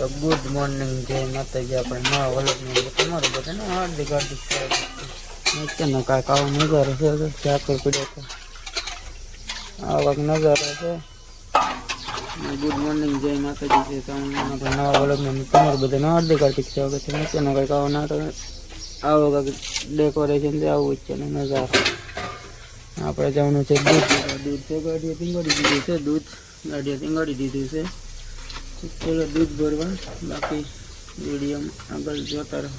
તો good morning જય માતાજી. આપણે નવા વલોકની તમારો બધાને હાર્દિક હાર્દિક નીચેનો કાંઈક આવો નજારો છે ઝાકર પડ્યો તો આવો નજારો છે. ગુડ મોર્નિંગ જય માતાજી છે. તમને આપણે નવા અંદર તમારું બધાને હાર્દિક હાર્દિક સ્વાગત છે. નીચેનો કાંઈક આવો તો આવો કાંઈક ડેકોરેશન છે, આવું જ છે ને નજારો. આપણે જવાનું છે દૂધ. દૂધ છે, ગાડીએ પીંગાડી દીધું છે, દૂધ. ગાડીએ પીંગાડી દીધું છે. ચલો દૂધ ભરવા, બાકી વીડિયો આગળ જોતા રહો.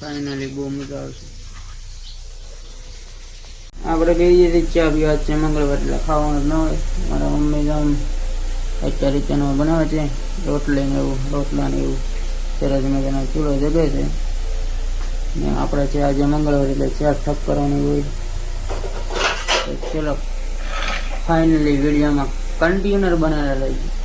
ફાઇનલી બહુ મજા આવશે. આપણે કહીએ છીએ ચા પીવા છે? મંગળવાર એટલે ખાવાનું ન હોય. મારા મમ્મી આમ અત્યારે ચેનલ બનાવે છે. રોટલી ને એવું, રોટલા ને એવું. સરસ મજાનો ચૂલો જગે છે. ને આપણે છે આજે મંગળવાર એટલે ચા ઠપ કરવાની હોય. તો ચલો ફાઇનલી વિડીયોમાં કન્ટિન્યુઅર બનાવેલા લઈ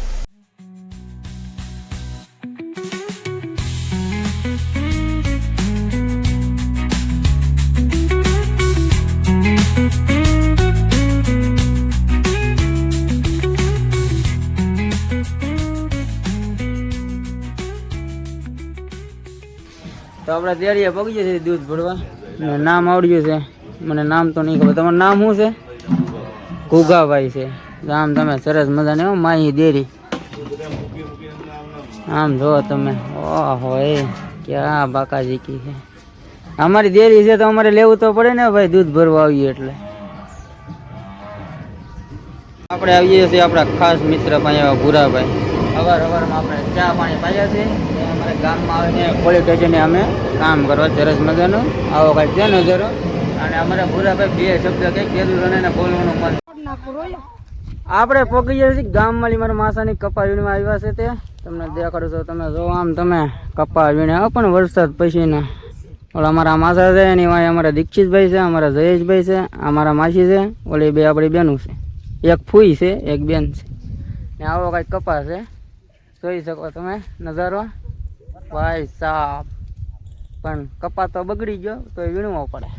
તો આપણે તૈયારીએ પગી છે દૂધ ભરવા. નામ આવડ્યું છે. મને નામ તો નહીં ખબર. તમારું નામ શું છે? ઘુગાભાઈ છે. આમ તમે સરસ મજાને હો, માહી દેરી. આમ જો તમે. ઓહો, એ ક્યાં બાકાજી કી છે. અમારી દેરી છે તો અમારે લેવું તો પડે ને ભાઈ, દૂધ ભરવા આવીએ એટલે. આપણે આવીએ છીએ આપણા ખાસ મિત્ર પાસે એવા ભૂરાભાઈ. અવાર અવારમાં આપણે ચા પાણી પાયા છે અમારે ગામમાં આવીને પોલીસ સ્ટેશને અમે કામ કરવા સરસ મજાનું. આવો કાંઈ છે નજરો? અને અમારે ભૂરાભાઈ બે શબ્દ કંઈક કીધું અને બોલવાનું મન. આપણે પગીએ છીએ ગામમાં મારા માસાની કપા વીણવા આવ્યા છે તે. તમને દેખાડું છું, તમે જો આમ તમે કપા વીણ્યા પણ વરસાદ પછીના. ઓલા અમારા માસા છે, એની વાય અમારા દીક્ષિતભાઈ છે, અમારા જયેશભાઈ છે, અમારા માસી છે, ઓલી બે આપણી બેનું છે. એક ફૂઈ છે, એક બેન છે. ને આવો કાંઈક કપા છે. જોઈ શકો તમે નજારો. ભાઈ સાહેબ પણ કપા તો બગડી ગયો તો એ વીણવો પડે.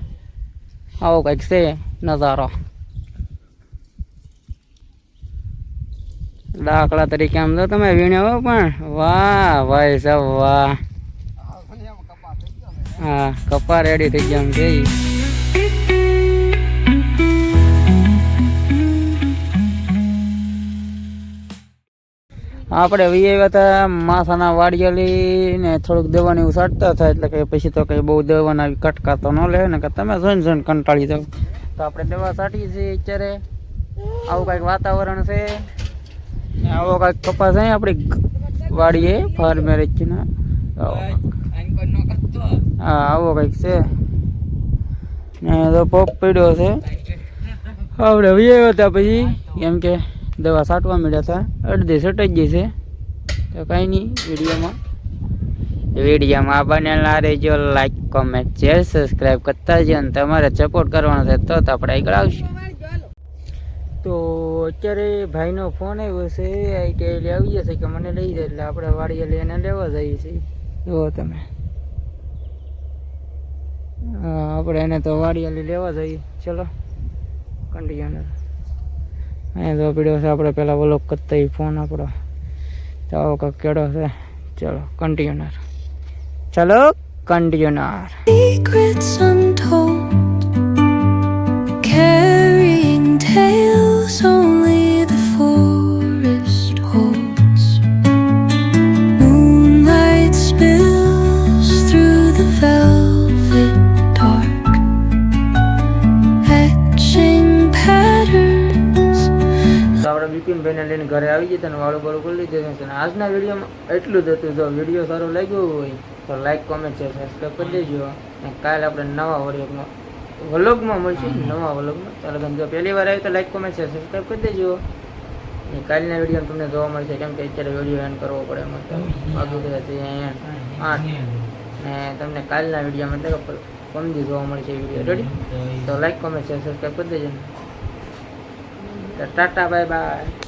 આવો કંઈક છે નજારો. દાખલા તરીકે આમ તો તમે વીણ્યો પણ, વાહ ભાઈ સાહેબ વાહ. હા, કપા રેડી થઈ ગયા એમ કે આપણે વી આવ્યા હતા માથાના વાડિયાલી ને થોડુંક દવાની એવું સાટતા થાય એટલે કે પછી તો કંઈ બહુ દવાના કટકા તો ન લે ને કે તમે જોઈને જોઈને કંટાળી જાઓ. તો આપણે દવા સાટીએ છીએ અત્યારે. આવું કાંઈક વાતાવરણ છે. ને આવો કાંઈક કપાસ અહીં આપણી વાડીએ, ફાર મેરેજના. હા, આવો કંઈક છે. ને તો પોપ પડ્યો છે. આપણે વી આવ્યા હતા પછી કેમ કે દવા છાંટવા મળ્યા હતા. અડધી છટાઈ ગઈ છે. તો કાંઈ નહીં, વિડીયોમાં. વિડીયોમાં બનેલા રહેજો લાઈક કોમેન્ટ શેર સબસ્ક્રાઈબ કરતા જ અને તમારે સપોર્ટ કરવાનો છે તો આપણે આગળ આવશું. તો અત્યારે ભાઈનો ફોન આવ્યો છે કે આવી જશે કે મને લઈ જાય એટલે આપણે વાડીએ લઈને લેવા જઈએ છીએ. જુઓ તમે. આપણે એને તો વાડીએ લેવા જઈએ. ચલો કન્ટિન્યુઅર અહીંયા તો પીડ્યો છે, આપણે પહેલાં વ્લોગ કરતા ફોન આપણો. આવો કેળો છે. ચલો કન્ટિન્યુનર ચલો કન્ટિન્યુઅર આપણે બિપિનભાઈને લઈને ઘરે આવી જઈએ અને વાળું બાળું કરી લીધું છે. અને આજના વિડીયોમાં એટલું જ હતું. જો વીડિયો સારો લાગ્યો હોય તો લાઈક કોમેન્ટ છે સબસ્ક્રાઈબ કરી દેજો. અને કાલે આપણે નવા વલોગમાં વલોગમાં મળશું. નવા વલોગમાં. ચાલો તમે જો પહેલી વાર આવી તો લાઈક કોમેન્ટ છે સબસ્ક્રાઈબ કરી દેજો. અને કાલના વીડિયો તમને જોવા મળશે કેમ કે અત્યારે વીડિયો એન્ડ કરવો પડે મતલબ આગળ ગયા અહીંયા. આઠ. ને તમને કાલના વિડીયોમાં કે પમદી જોવા મળશે વીડિયો. રેડી તો લાઈક કોમેન્ટ છે સબસ્ક્રાઈબ કરી દેજો. તો ટાટા બાય બાય